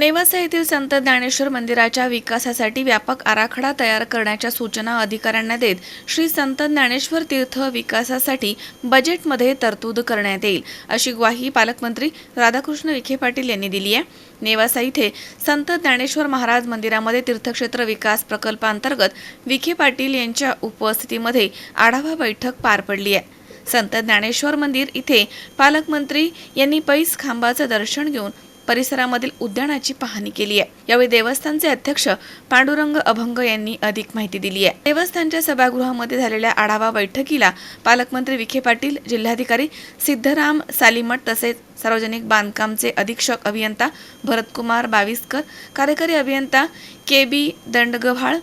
नेवासा येथील संत ज्ञानेश्वर मंदिराच्या विकासासाठी व्यापक आराखडा तयार करण्याच्या सूचना अधिकाऱ्यांना देत श्री संत ज्ञानेश्वर तीर्थ विकासासाठी बजेटमध्ये तरतूद करण्यात येईल अशी ग्वाही पालकमंत्री राधाकृष्ण विखे पाटील यांनी दिली आहे. नेवासा इथे संत ज्ञानेश्वर महाराज मंदिरामध्ये तीर्थक्षेत्र विकास प्रकल्पांतर्गत विखे पाटील यांच्या उपस्थितीमध्ये आढावा बैठक पार पडली आहे. संत ज्ञानेश्वर मंदिर इथे पालकमंत्री यांनी पैस खांबाचं दर्शन घेऊन परिसरामधील उद्यानाची पाहणी केली आहे. यावेळी देवस्थानचे अध्यक्ष पांडुरंग अभंग यांनी अधिक माहिती दिली आहे. देवस्थानच्या सभागृहामध्ये झालेल्या आढावा बैठकीला पालकमंत्री विखे पाटील जिल्हाधिकारी सिद्धराम सालीमठ तसेच सार्वजनिक बांधकामचे अधीक्षक अभियंता भरतकुमार बाविस्कर कार्यकारी अभियंता के बी दंडगव्हाळ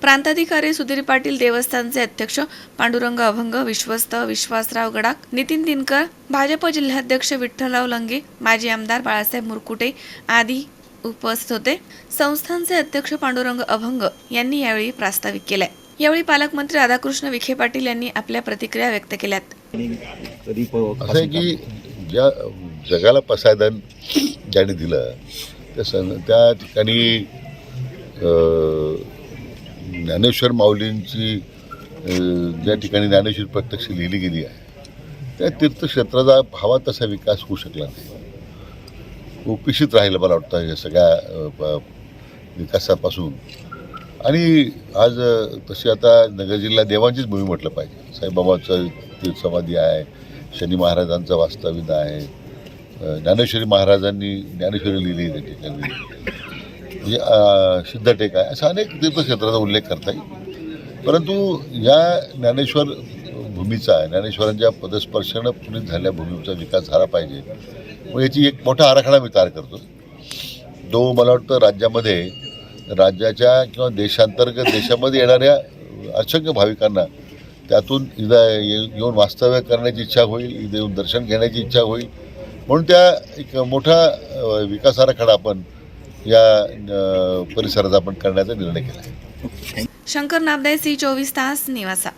प्रांताधिकारी सुधीर पाटील देवस्थानचे अध्यक्ष पांडुरंग अभंग विश्वस्त विश्वासराव गडाख नितीन दिनकर भाजप जिल्हाध्यक्ष विठ्ठलराव लंगे माजी आमदार बाळासाहेब मुरकुटे आदी उपस्थित होते. संस्थानचे अध्यक्ष पांडुरंग अभंग यांनी यावेळी प्रास्ताविक केलाय. यावेळी पालकमंत्री राधाकृष्ण विखे पाटील यांनी आपल्या प्रतिक्रिया व्यक्त केल्यात. असं की ज्या जगाला पसायदान ज्याने दिलं त्या त्या ठिकाणी ज्ञानेश्वर माऊलींची ज्या ठिकाणी ज्ञानेश्वर प्रत्यक्ष लिहिली गेली आहे त्या तीर्थक्षेत्राचा भावा तसा विकास होऊ शकला नाही. उपेक्षित राहिलं मला वाटतं या सगळ्या प- विकासापासून. आणि आज तशी आता नगर जिल्हा देवांचीच भूमी म्हटलं पाहिजे. साईबाबाचं तीर्थ समाधी आहे शनी महाराजांचं वास्तव्य आहे ज्ञानेश्वरी महाराजांनी ज्ञानेश्वरी लिहिली त्या ठिकाणी. सिद्धटेक आहे. अशा अनेक तीर्थक्षेत्राचा उल्लेख करता येईल. परंतु या ज्ञानेश्वर भूमीचा ज्ञानेश्वरांच्या पदस्पर्शानं पुढे झाल्या भूमीचा विकास झाला पाहिजे. मग याची एक मोठा आराखडा मी तयार करतो. तो मला वाटतं राज्यामध्ये राज्याच्या किंवा देशांतर्गत देशामध्ये येणाऱ्या असंख्य भाविकांना त्यातून इदा येऊन वास्तव्य करण्याची इच्छा होईल इथे येऊन दर्शन घेण्याची इच्छा होईल. म्हणून त्या एक मोठा विकास आराखडा आपण या परिसरात आपण करण्याचा निर्णय केला शंकर नाबदे सी चोवीस तास निवासा.